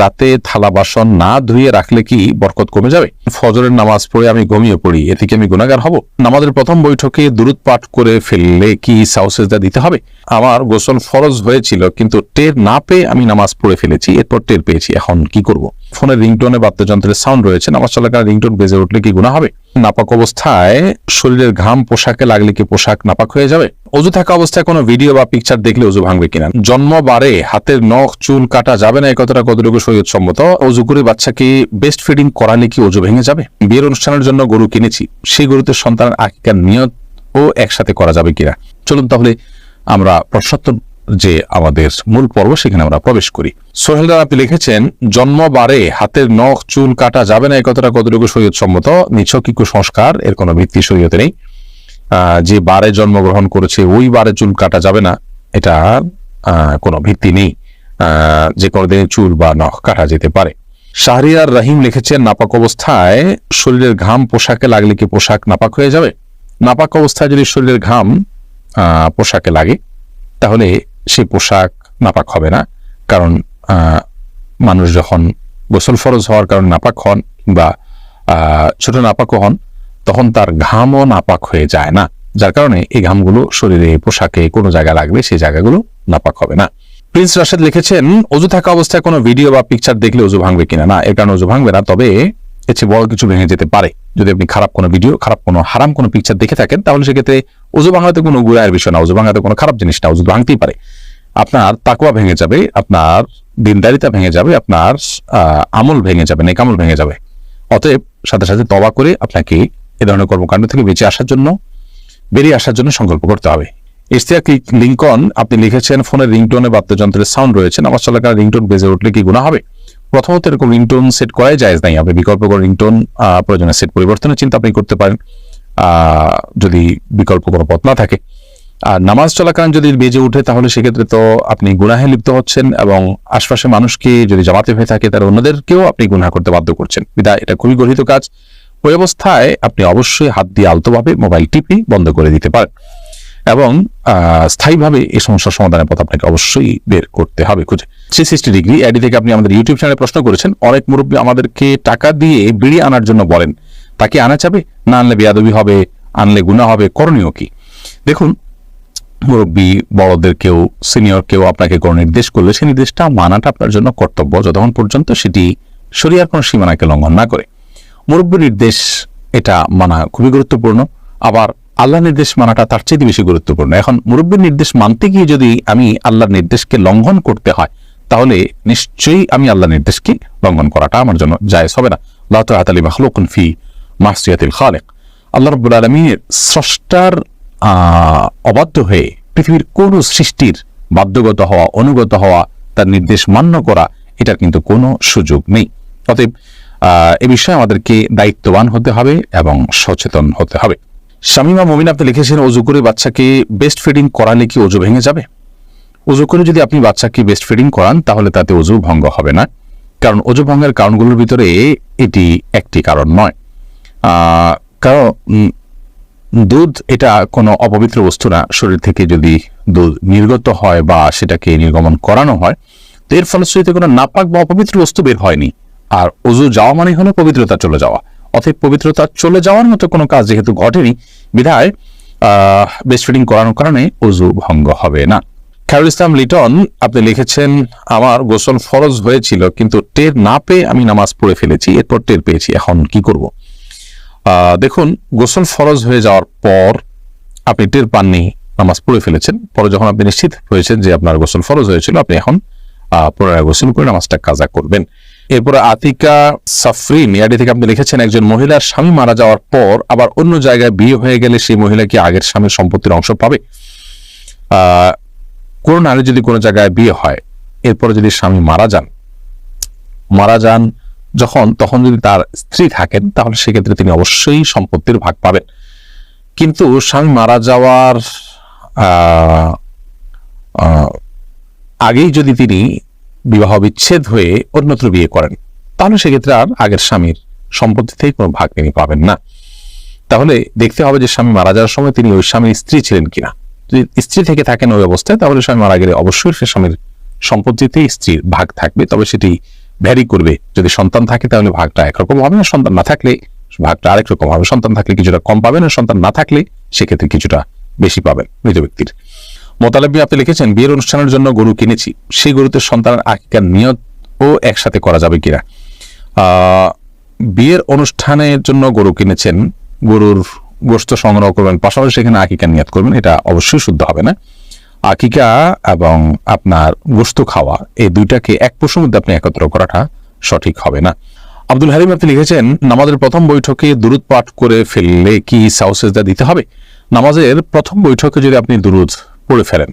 রাতে থালা বাসন না ধুয়ে রাখলে কি বরকত কমে যাবে? ফজরের নামাজ পড়ে আমি ঘুমিয়ে পড়ি, এ থেকে আমি গুণাগার হব। নামাজের প্রথম বৈঠকে দূরত পাঠ করে ফেললে কি সাউসেজদা দিতে হবে? আমার গোসল ফরজ হয়েছিল, কিন্তু টের না পেয়ে আমি নামাজ পড়ে ফেলেছি, এরপর টের পেয়েছি, এখন কি করব? ফোনের রিংটোনে বাদ্যযন্ত্রের সাউন্ড রয়েছে, নামাজ চলাকালীন রিংটোন বেজে উঠলে কি গুণা হবে? নাপাক অবস্থায় শরীরের ঘাম পোশাকে লাগলে কি পোশাক নাপাক হয়ে যাবে? অজু থাকা অবস্থায় কোনো ভিডিও বা পিকচার দেখলে অজু ভাঙবে কিনা? জন্মবারে হাতের নখ, চুল, কাটা যাবে না, এই কথাটা কতটুকু শরীর সম্মত অজু করে বাচ্চাকে বেস্ট ফিডিং করালে কি অজু ভেঙে যাবে? বিয়ের অনুষ্ঠানের জন্য গরু কিনেছি, সেই গরুতে সন্তানের আকিকার নিয়ত ও একসাথে করা যাবে কিনা? চলুন তাহলে আমরা প্রশ্নোত্তর যে আমাদের মূল পর্ব, সেখানে আমরা প্রবেশ করি। সোহেলদার আপনি লিখেছেন, জন্মবারে হাতের নখ, চুল, কাটা যাবে না, এই কথাটা কতটুকু শরীয়ত সম্মত নিছক কুসংস্কার এর কোনো ভিত্তি শরীয়তে নেই। যে বারে জন্মগ্রহণ করেছে, ওই বারে চুল কাটা যাবে না। এটা কোনো ভিত্তি নেই। যে কোনো দিনে চুল বা নখ কাটা যেতে পারে। শাহরিয়ার রহিম লিখেছেন, নাপাক অবস্থায় শরীরের ঘাম পোশাকে লাগলে কি পোশাক নাপাক হয়ে যাবে? নাপাক অবস্থায় যদি শরীরের ঘাম পোশাকে লাগে, তাহলে সে পোশাক নাপাক হবে না। কারণ মানুষ যখন গোসল ফরজ হওয়ার কারণে নাপাক হন বা ছোট নাপাকও হন তখন তার ঘামও নাপাক হয়ে যায় না, যার কারণে এই ঘামগুলো শরীরে পোশাকে কোনো জায়গায় লাগবে সেই জায়গাগুলো নাপাক হবে না। প্রিন্স রাশেদ লিখেছেন, অজু থাকা অবস্থায় কোনো ভিডিও বা পিকচার দেখলে অজু ভাঙবে কিনা? না, এর কারণে অজু ভাঙবে না, তবে এর চেয়ে বড় কিছু ভেঙে যেতে পারে। যদি আপনি খারাপ কোনো ভিডিও খারাপ কোনো হারাম কোনো পিকচার দেখে থাকেন, তাহলে সেক্ষেত্রে অজু ভাঙাতে কোনো গুড়ায়ের বিষয় না, অজু ভাঙাতে কোনো খারাপ জিনিস না অজু ভাঙতেই পারে। আপনার তাকুয়া ভেঙে যাবে, আপনার দিনদারিতা ভেঙে যাবে, আপনার আমল ভেঙে যাবে, নেক আমল ভেঙে যাবে। অতএব সাথে সাথে তবা করে আপনাকে এ ধরনের কর্মকাণ্ড থেকে বেঁচে আসার জন্য, বেরিয়ে আসার জন্য সংকল্প করতে হবে। ইস্তিয়াক লিঙ্কন, আপনি লিখেছেন, ফোনের রিংটোনে বাদ্যযন্ত্রের সাউন্ড রয়েছে, নামাজ চলাকালীন রিংটোন বেজে উঠলে কি গুণা হবে? প্রথমত এরকম রিংটোন সেট করাই যায় নাই, আপনি বিকল্প করে রিংটোন প্রয়োজনে সেট পরিবর্তনের চিন্তা আপনি করতে পারেন যদি বিকল্প কোনো পথ না থাকে। আর নামাজ চলাকালীন যদি বেজে উঠে, তাহলে সেক্ষেত্রে তো আপনি গুনাহে লিপ্ত হচ্ছেন এবং আশপাশে মানুষকে যদি জামাতে হয়ে থাকে, তার অন্যদেরকেও আপনি গুনাহ করতে বাধ্য করছেন। বিদায়, এটা খুবই গঠিত কাজ। ওই অবস্থায় আপনি অবশ্যই হাত দিয়ে আলতোভাবে মোবাইল টিপি বন্ধ করে দিতে পারেন। এবং স্থায়ীভাবে এই সমস্যার সমাধানের পথ আপনাকে অবশ্যই বের করতে হবে খুঁজে। থ্রি সিক্সটি ডিগ্রি আইডি থেকে আপনি আমাদের ইউটিউব চ্যানেলে প্রশ্ন করেছেন, অনেক মুরব্বী আমাদেরকে টাকা দিয়ে বিড়ি আনার জন্য বলেন, তাকে আনা যাবে? না আনলে বেয়াদবি হবে, আনলে গুণা হবে, করণীয় কি? দেখুন, মুরব্বী বড়দের কেউ সিনিয়র কেউ আপনাকে কোনো নির্দেশ করলে সেই নির্দেশটা মানাটা আপনার জন্য কর্তব্য, যতক্ষণ পর্যন্ত সেটি শরিয়ার কোনো সীমানাকে লঙ্ঘন না করে। মুরব্বী নির্দেশ এটা মানা খুবই গুরুত্বপূর্ণ। আবার আল্লাহ নির্দেশ মানাটা তার চেয়ে বেশি গুরুত্বপূর্ণ। এখন মুরব্বীর নির্দেশ মানতে গিয়ে যদি আমি আল্লাহর নির্দেশকে লঙ্ঘন করতে হয়, তাহলে নিশ্চয়ই আমি আল্লাহ নির্দেশকে লঙ্ঘন করাটা আমার জন্য জায়েজ হবে না। আল্লাহ তাআলা মাখলুকুন ফি মাসিয়াতিল খালেক। আল্লাহ রব্বুল আলমীর স্রষ্টার অবাধ্য হয়ে পৃথিবীর কোন সৃষ্টির বাধ্যগত হওয়া, অনুগত হওয়া তার নির্দেশ মান্য করা, এটার কিন্তু কোনো সুযোগ নেই। অতএব এ বিষয়ে আমাদেরকে দায়িত্ববান হতে হবে এবং সচেতন হতে হবে। শামিমা মমিন আপনি লিখেছেন অজু করে বাচ্চাকে বেস্ট ফিডিং করালে কি অজু ভেঙে যাবে? অজু করে যদি আপনি বাচ্চাকে বেস্ট ফিডিং করান, তাহলে তাতে অজু ভঙ্গ হবে না। কারণ অজু ভঙ্গের কারণগুলোর ভিতরে এটি একটি কারণ নয়। কারণ দুধ এটা কোনো অপবিত্র বস্তু না। শরীর থেকে যদি দুধ নির্গত হয় বা সেটাকে নির্গমন করানো হয়, তো এর ফলশ্রুতিতে কোনো নাপাক বা অপবিত্র বস্তু বের হয়নি। আর অজু যাওয়া মানে হলো পবিত্রতা চলে যাওয়া। অতএব পবিত্রতা চলে যাওয়ার মতো কোনো কাজ যেহেতু ঘটেনি, বিধায় বেস্ট ফিডিং করানোর কারণে অজু ভঙ্গ হবে না। খায়রুল ইসলাম লিটন, আপনি লিখেছেন, আমার গোসল ফরজ হয়েছিল, কিন্তু টের না পেয়ে আমি নামাজ পড়ে ফেলেছি, এরপর টের পেয়েছি, এখন কি করব? দেখুন, গোসল ফরজ হয়ে যাওয়ার পর আপনি টের পাননি, নামাজ পড়ে ফেলেছেন। পরে যখন আপনি নিশ্চিত হয়েছেন যে আপনার গোসল ফরজ হয়েছিল, আপনি এখন পুনরায় গোসল করে নামাজটা কাজা করবেন। এরপরে আতিকা সাফরিন ইয়াডি থেকে আপনি লিখেছেন, একজন মহিলার স্বামী মারা যাওয়ার পর আবার অন্য জায়গায় বিয়ে হয়ে গেলে সেই মহিলা কি আগের স্বামীর সম্পত্তির অংশ পাবে? কোনো নারী যদি কোনো জায়গায় বিয়ে হয়, এরপরে যদি স্বামী মারা যান মারা যান যখন, তখন যদি তার স্ত্রী থাকেন, তাহলে সেক্ষেত্রে তিনি অবশ্যই সম্পত্তির ভাগ পাবেন। কিন্তু স্বামী মারা যাওয়ার আগেই যদি তিনি বিবাহ বিচ্ছেদ হয়ে অন্যত্র বিয়ে করেন। তাহলে সেক্ষেত্রে আর আগের স্বামীর সম্পত্তি থেকে কোনো ভাগ তিনি পাবেন না। তাহলে দেখতে হবে যে স্বামী মারা যাওয়ার সময় তিনি ওই স্বামীর স্ত্রী ছিলেন কিনা। যদি স্ত্রী থেকে থাকেন ওই অবস্থায়, তাহলে স্বামী মারা গেলে অবশ্যই সে স্বামীর সম্পত্তিতে স্ত্রীর ভাগ থাকবে। তবে সেটি ভ্যারি করবে। যদি সন্তান থাকে, তাহলে ভাগটা একরকম হবে না। সন্তান না থাকলে ভাগটা আরেক রকম হবে। সন্তান থাকলে কিছুটা কম পাবেন আর সন্তান না থাকলে সেক্ষেত্রে কিছুটা বেশি পাবেন মৃত ব্যক্তির। মোতালেবি আপনি লিখেছেন, বিয়ের অনুষ্ঠানের জন্য গরু কিনেছি। সেই গরুতে সন্তানের আকিকার নিয়ত ও একসাথে করা যাবে কিনা? বিয়ের অনুষ্ঠানের জন্য গরু কিনেছেন, গরুর গোস্ত সংগ্রহ করবেন, পাশাপাশি সেখানে আকিকা নিয়াত করবেন, এটা অবশ্যই শুদ্ধ হবে না। আকিকা এবং আপনার গোস্ত খাওয়া, এই দুইটাকে এক পশুর মধ্যে আপনি একত্র করাটা সঠিক হবে না। আব্দুল হারিম আপনি লিখেছেন, নামাজের প্রথম বৈঠকে দুরুদ পাঠ করে ফেললে কি সাউসেজদা দিতে হবে? নামাজের প্রথম বৈঠকে যদি আপনি দুরুদ পড়ে ফেলেন।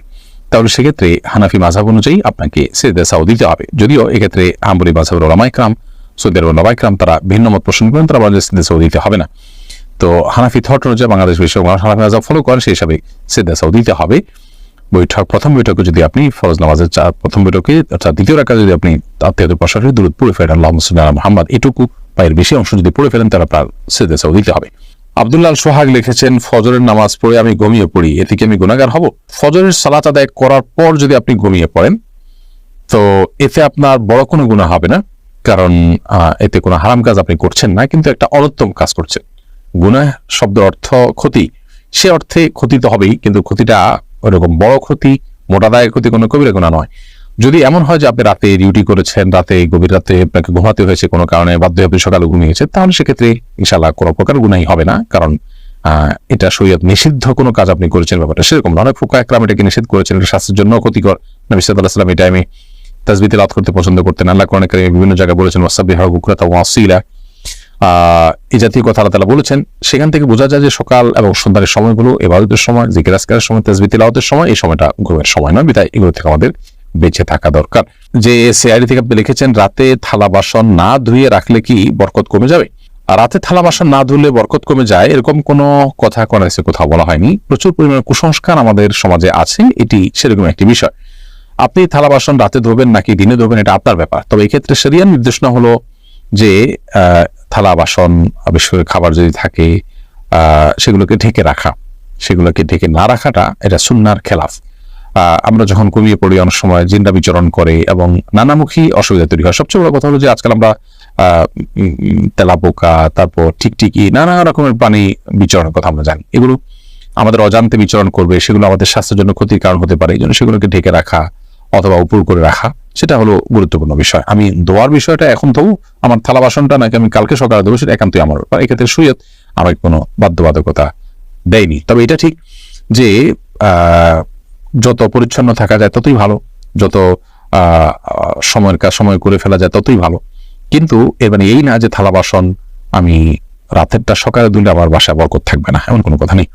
তাহলে সেক্ষেত্রে হানাফি মাঝাব অনুযায়ী আপনাকে সেদা সাউ দিতে হবে। যদিও এক্ষেত্রে আম্বলি মাঝাবের ওলামাইকরাম সৌদি আরবের নবাইকরাম তারা ভিন্ন মত পোষণ করেন, তারা বলেন সেদা সাউ দিতে হবে না। তো হানাফি থট অনুযায়ী বাংলাদেশ বিশ্ব হানাফি মাঝাব ফলো করেন, সেই হিসাবে সেদা সাউ দিতে হবে। বৈঠক প্রথম বৈঠকে যদি আপনি ফরজ নামাজের চার প্রথম বৈঠকে অর্থাৎ দ্বিতীয় রাখা যদি আপনি আত্মীয়দের পাশাপাশি দূরত পড়ে ফেলেন। আল্লাহ মুসলিম মোহাম্মদ। এটুকু এর বেশি অংশ যদি পড়ে ফেলেন তাহলে আপনার সেদে সাউ দিতে হবে। আব্দুল্লাহ সোহাগ লিখেছেন, ফজরের নামাজ পড়ে আমি ঘুমিয়ে পড়ি এতে কি আমি গুণাগার হব। ফজরের সালাত আদায় করার পর যদি আপনি ঘুমিয়ে পড়েন, তো এতে আপনার বড় কোনো গুণা হবে না, কারণ এতে কোনো হারাম কাজ আপনি করছেন না, কিন্তু একটা অনর্থম কাজ করছেন। গুনাহ শব্দ অর্থ ক্ষতি। সে অর্থে ক্ষতি তো হবেই, কিন্তু ক্ষতিটা ওরকম বড় ক্ষতি, মোটা দায়ের ক্ষতি কোনো কবিরা গুণা নয়। যদি এমন হয় যে আপনি রাতে ডিউটি করেছেন, রাতে গভীর রাতে আপনাকে ঘুমাতে হয়েছে কোনো কারণে, বাধ্য আপনি সকালে ঘুমিয়েছেন, তাহলে সেক্ষেত্রে ইনশাল্লাহ কোনো প্রকার গুনাই হবে না। কারণ এটা শরীয়ত নিষিদ্ধ কোনো কাজ আপনি করেছেন ব্যাপারটা সেরকম অনেক ফুকা একরাম এটাকে নিষেধ করেছেন, এটা স্বাস্থ্যের জন্য ক্ষতিকর। নবী সাল্লাহ সাল্লাম এই টাইমে তাজবিতে রাত করতে পছন্দ করতেন। আল্লাহ কোরআন বিভিন্ন জায়গায় বলেছেন ওয়াসাবি হাউ বুকরাতা ওয়াসিলা এই জাতীয় কথা আল্লাহ তালা বলেছেন, সেখান থেকে বোঝা যায় যে সকাল এবং সন্ধ্যার সময়গুলো এবাদতের সময় জিকির আজকারের সময় তাজবিতে লাউতের সময়, এই সময়টা ঘুমের সময় নয়, বিদায়। এগুলো থেকে আমাদের বেঁচে থাকা দরকার। যে সিআইডি থেকে আপনি লিখেছেন, রাতে থালা বাসন না ধুয়ে রাখলে কি বরকত কমে যাবে? রাতে থালা বাসন না ধুলে বরকত কমে যায়, এরকম কোনো কথা কোন কোথাও বলা হয়নি। প্রচুর পরিমাণে কুসংস্কার আমাদের সমাজে আছে, এটি সেরকম একটি বিষয়। আপনি থালা বাসন রাতে ধোবেন নাকি দিনে ধোবেন, এটা আপনার ব্যাপার। তবে এক্ষেত্রে সেরিয়ার নির্দেশনা হলো যে থালা বাসন বিশেষ করে খাবার যদি থাকে সেগুলোকে ঢেকে রাখা। সেগুলোকে ঢেকে না রাখাটা এটা সুন্নার খেলাফ। আমরা যখন কমিয়ে পড়ি, অনেক সময় জিন্দা বিচরণ করে এবং নানামুখী অসুবিধা তৈরি হয়। সবচেয়ে বড় কথা হলো যে আজকাল আমরা তেলাপোকা তারপর টিকটিকি নানা রকমের প্রাণী বিচরণের কথা আমরা জানি। এগুলো আমাদের অজান্তে বিচরণ করবে, সেগুলো আমাদের স্বাস্থ্যের জন্য ক্ষতির কারণ হতে পারে, এই জন্য সেগুলোকে ঢেকে রাখা অথবা উপর করে রাখা, সেটা হলো গুরুত্বপূর্ণ বিষয়। আমি দোয়ার বিষয়টা এখন তো আমার থালা বাসনটা নাকি আমি কালকে সকালে দেবো সেটা একান্তই আমার ব্যাপার। এক্ষেত্রে সুইয়ত আমার কোনো বাধ্যবাধকতা দেয়নি। তবে এটা ঠিক যে যত পরিচ্ছন্ন থাকা যায় ততই ভালো। যত সময়ের কাজ সময় করে ফেলা যায় ততই ভালো। কিন্তু এবারে এই না যে থালা বাসন আমি রাতেরটা সকালে দুলে আমার বাসায় বরকত থাকবে না, এমন কোনো কথা নেই।